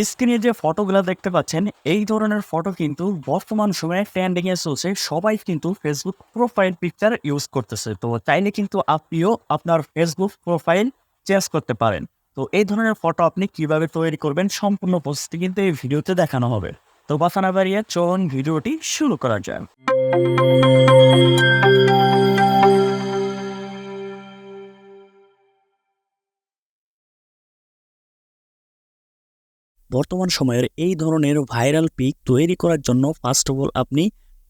স্ক্রিনে যে ফটোগুলো দেখতে পাচ্ছেন, এই ধরনের ফটো কিন্তু বর্তমান সময়ে ট্রেন্ডিং এ চলছে। সবাই কিন্তু ফেসবুক প্রোফাইল পিকচার ইউজ করতেছে। তো চাইলে কিন্তু আপনিও আপনার ফেসবুক প্রোফাইল চেঞ্জ করতে পারেন। তো এই ধরনের ফটো আপনি কীভাবে তৈরি করবেন, সম্পূর্ণ প্রসেসটি কিন্তু এই ভিডিওতে দেখানো হবে। তো কথা না বাড়িয়ে চলুন ভিডিওটি শুরু করা যায় বর্তমান সময়ের এই ধরনের ভাইরাল পিক তৈরি করার জন্য ফার্স্ট অফ অল আপনি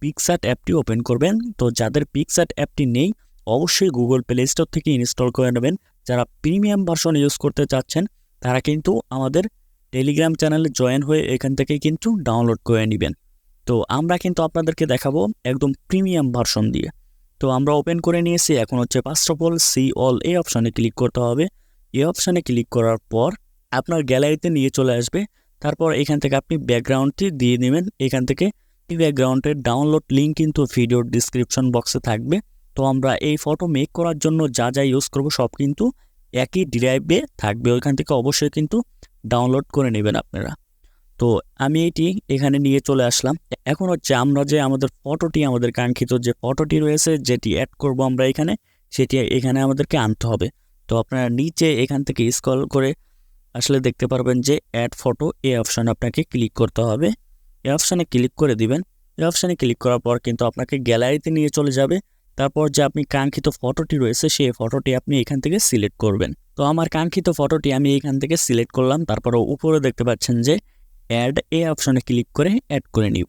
পিকসাট অ্যাপটি ওপেন করবেন। তো যাদের পিকসাট অ্যাপটি নেই, অবশ্যই গুগল প্লে স্টোর থেকে ইনস্টল করে নেবেন। যারা প্রিমিয়াম ভার্সন ইউজ করতে চাচ্ছেন, তারা কিন্তু আমাদের টেলিগ্রাম চ্যানেলে জয়েন হয়ে এখান থেকে কিন্তু ডাউনলোড করে নেবেন। তো আমরা কিন্তু আপনাদেরকে দেখাবো একদম প্রিমিয়াম ভার্সন দিয়ে। তো আমরা ওপেন করে নিয়েছি। এখন হচ্ছে first of all see all এই অপশানে ক্লিক করতে হবে। এই অপশানে ক্লিক করার পর আপনার গ্যালারিতে নিয়ে চলে আসবে। তারপর এখান থেকে আপনি ব্যাকগ্রাউন্ডটি দিয়ে নেবেন। এখান থেকে এই ব্যাকগ্রাউন্ডের ডাউনলোড লিঙ্ক কিন্তু ভিডিওর ডিসক্রিপশন বক্সে থাকবে। তো আমরা এই ফটো মেক করার জন্য যা যা ইউজ করব সব কিন্তু একই ড্রাইভে থাকবে। ওইখান থেকে অবশ্যই কিন্তু ডাউনলোড করে নেবেন আপনারা। তো আমি এটি এখানে নিয়ে চলে আসলাম। এখন হচ্ছে আমরা যে আমাদের ফটোটি আমাদের কাঙ্ক্ষিত যে ফটোটি রয়েছে, যেটি অ্যাড করব আমরা এখানে, সেটি এখানে আমাদেরকে আনতে হবে। তো আপনারা নিচে এখান থেকে স্ক্রল করে আসলে দেখতে পারবেন যে অ্যাড ফটো এ অপশানে আপনাকে ক্লিক করতে হবে। এ অপশানে ক্লিক করে দিবেন। এই অপশানে ক্লিক করার পর কিন্তু আপনাকে গ্যালারিতে নিয়ে চলে যাবে। তারপর যে আপনি কাঙ্ক্ষিত ফটোটি রয়েছে, সেই ফটোটি আপনি এখান থেকে সিলেক্ট করবেন। তো আমার কাঙ্ক্ষিত ফটোটি আমি এখান থেকে সিলেক্ট করলাম। তারপর উপরে দেখতে পাচ্ছেন যে অ্যাড এ অপশানে ক্লিক করে অ্যাড করে নিব।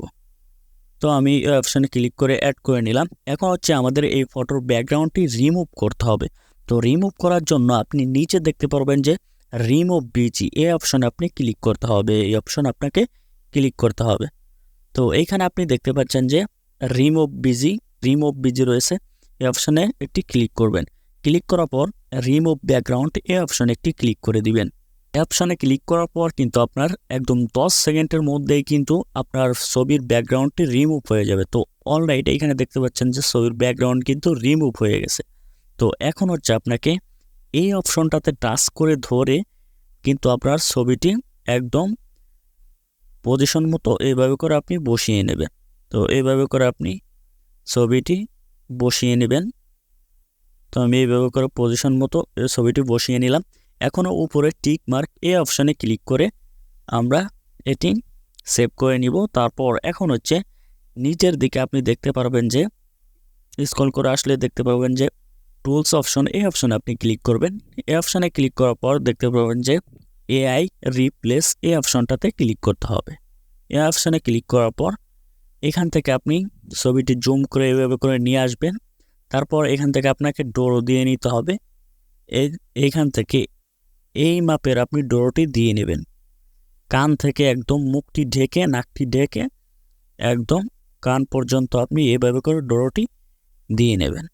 তো আমি এই অপশানে ক্লিক করে অ্যাড করে নিলাম। এখন হচ্ছে আমাদের এই ফটোর ব্যাকগ্রাউন্ডটি রিমুভ করতে হবে। তো রিমুভ করার জন্য আপনি নিচে দেখতে পারবেন যে রিমুভ বিজি এই অপশনে আপনি ক্লিক করতে হবে, এই অপশন আপনাকে ক্লিক করতে হবে। তো এইখানে আপনি দেখতে পাচ্ছেন যে রিমুভ বিজি রিমুভ বিজি রয়েছে, এই অপশনে একটি ক্লিক করবেন। ক্লিক করার পর রিমুভ ব্যাকগ্রাউন্ড এই অপশনে একটি ক্লিক করে দিবেন। এই অপশনে ক্লিক করার পর কিন্তু আপনার একদম দশ সেকেন্ডের মধ্যেই কিন্তু আপনার ছবির ব্যাকগ্রাউন্ডটি রিমুভ হয়ে যাবে। তো অলরাইট এইখানে দেখতে পাচ্ছেন যে ছবির ব্যাকগ্রাউন্ড কিন্তু রিমুভ হয়ে গেছে। তো এখন হচ্ছে আপনাকে এই অপশনটাতে টাচ করে ধরে কিন্তু আপনার ছবিটি একদম পজিশন মতো এইভাবে করে আপনি বসিয়ে নেবেন। তো এইভাবে করে আপনি ছবিটি বসিয়ে নেবেন। তো আমি এইভাবে করে পজিশন মতো ছবিটি বসিয়ে নিলাম। এখনও উপরে টিক মার্ক এই অপশানে ক্লিক করে আমরা এটি সেভ করে নিব। তারপর এখন হচ্ছে নিচের দিকে আপনি দেখতে পারবেন যে স্ক্রল করে আসলে দেখতে পাবেন যে টুলস অপশন এই অপশনে আপনি ক্লিক করবেন। এই অপশনে ক্লিক করার পর দেখতে পাবেন যে এআই রিপ্লেস এই অপশনটাতে ক্লিক করতে হবে। এই অপশনে ক্লিক করার পর এখান থেকে আপনি ছবিটি জুম করে এভাবে করে নিয়ে আসবেন। তারপর এখান থেকে আপনাকে ডোরো দিয়ে নিতে হবে। এই, এইখান থেকে এই মাপের আপনি ডোরোটি দিয়ে নেবেন। কান থেকে একদম মুখটি ঢেকে, নাকটি ঢেকে একদম কান পর্যন্ত আপনি এভাবে করে ডোরোটি দিয়ে নেবেন।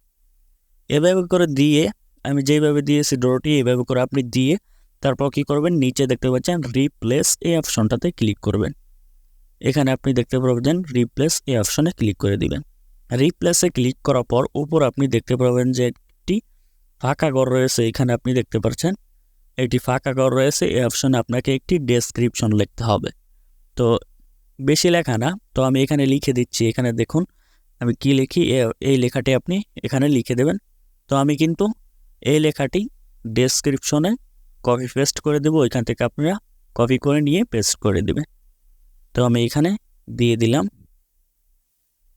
এভাবে করে দিয়ে আমি যেভাবে দিয়েছি ডোরটি, এভাবে করে আপনি দিয়ে তারপর কি করবেন? নিচে দেখতে পাচ্ছেন রিপ্লেস এই অপশনটাতে ক্লিক করবেন। এখানে আপনি দেখতে পাবেন রিপ্লেস এই অপশনে ক্লিক করে দিবেন। রিপ্লেসে ক্লিক করার পর উপর আপনি দেখতে পাবেন যে একটি ফাঁকা ঘর রয়েছে। এখানে আপনি দেখতে পাচ্ছেন একটি ফাঁকা ঘর রয়েছে। এই অপশনে আপনাকে একটি ডেসক্রিপশন লিখতে হবে। তো বেশি লেখা না। তো আমি এখানে লিখে দিচ্ছি। এখানে দেখুন আমি কি লিখি? এই লেখাটি আপনি এখানে লিখে দেবেন। তো আমি কিন্তু এই লেখাটি ডেসক্রিপশনে কপি পেস্ট করে দেবো, ওইখান থেকে আপনারা কপি করে নিয়ে পেস্ট করে দেবে তো আমি এখানে দিয়ে দিলাম।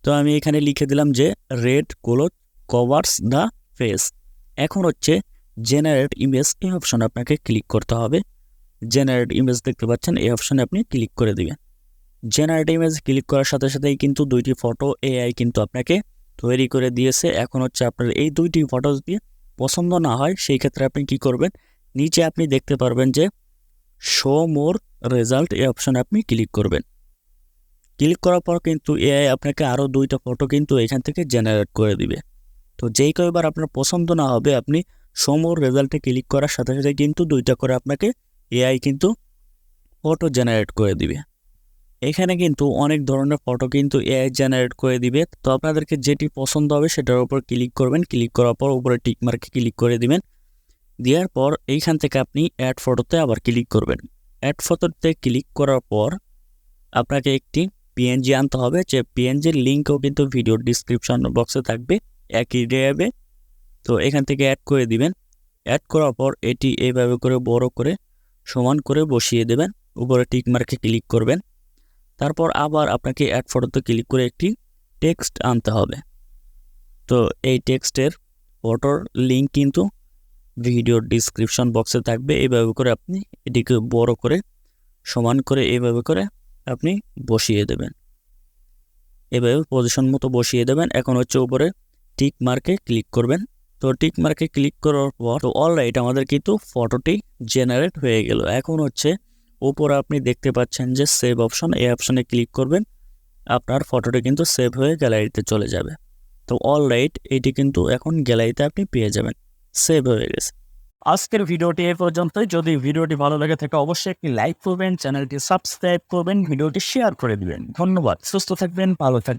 তো আমি এখানে লিখে দিলাম যে red cloth covers the face এখন হচ্ছে জেনারেট ইমেজ এই অপশনে আপনাকে ক্লিক করতে হবে। জেনারেট ইমেজ দেখতে পাচ্ছেন, এই অপশনে আপনি ক্লিক করে দিবেন। জেনারেট ইমেজ ক্লিক করার সাথে সাথেই কিন্তু দুইটি ফটো এআই কিন্তু আপনাকে তৈরি করে দিয়েছে। এখন হচ্ছে আপনার এই দুইটি ফটোস দিয়ে পছন্দ না হয়, সেই ক্ষেত্রে আপনি কি করবেন? নিচে আপনি দেখতে পারবেন যে শো মোর রেজাল্ট এই অপশানে আপনি ক্লিক করবেন। ক্লিক করার পর কিন্তু এআই আপনাকে আরও দুইটা ফটো কিন্তু এখান থেকে জেনারেট করে দিবে। তো যেই কয়েকবার আপনার পছন্দ না হবে, আপনি শো মোর রেজাল্টে ক্লিক করার সাথে সাথে কিন্তু দুইটা করে আপনাকে এআই কিন্তু ফটো জেনারেট করে দিবে। এখানে কিন্তু অনেক ধরনের ফটো কিন্তু এআই জেনারেট করে দিবে। তো আপনাদেরকে যেটি পছন্দ হবে সেটার উপর ক্লিক করবেন। ক্লিক করার পর উপরে টিক মার্কে ক্লিক করে দিবেন। দেওয়ার পর এইখান থেকে আপনি অ্যাড ফটোতে আবার ক্লিক করবেন। অ্যাড ফটোতে ক্লিক করার পর আপনাকে একটি পিএনজি আনতে হবে। যে পিএনজির লিঙ্কও কিন্তু ভিডিও ডিসক্রিপশন বক্সে থাকবে। একই ডেয়াবে তো এখান থেকে অ্যাড করে দিবেন। অ্যাড করার পর এটি এইভাবে করে বড় করে সমান করে বসিয়ে দেবেন। উপরে টিক মার্কে ক্লিক করবেন। তারপর আবার আপনাকে অ্যাড ফটোতে ক্লিক করে একটি টেক্সট আনতে হবে। তো এই টেক্সটের ফটোর লিঙ্ক কিন্তু ভিডিও ডিসক্রিপশন বক্সে থাকবে। এইভাবে করে আপনি এটিকে বড় করে, সমান করে এইভাবে করে আপনি বসিয়ে দেবেন। এভাবে পজিশন মতো বসিয়ে দেবেন। এখন হচ্ছে উপরে টিক মার্কে ক্লিক করবেন। তো টিক মার্কে ক্লিক করার পর, তো অলরাইট আমাদের কিন্তু ফটোটি জেনারেট হয়ে গেল। এখন হচ্ছে উপরে আপনি দেখতে পাচ্ছেন যে সেভ অপশন এই অপশনে ক্লিক করবেন, আপনার ফটোটি কিন্তু সেভ হয়ে গ্যালারিতে চলে যাবে। তো অল রাইট এটি কিন্তু এখন গ্যালারিতে আপনি পেয়ে যাবেন সেভ হয়ে গেছে। আজকের ভিডিওটি এ পর্যন্ত যদি ভিডিওটি ভালো লাগে থাকে, অবশ্যই একটি লাইক করবেন, চ্যানেলটি সাবস্ক্রাইব করবেন, ভিডিওটি শেয়ার করে দিবেন। ধন্যবাদ, সুস্থ থাকবেন, ভালো থাকবেন।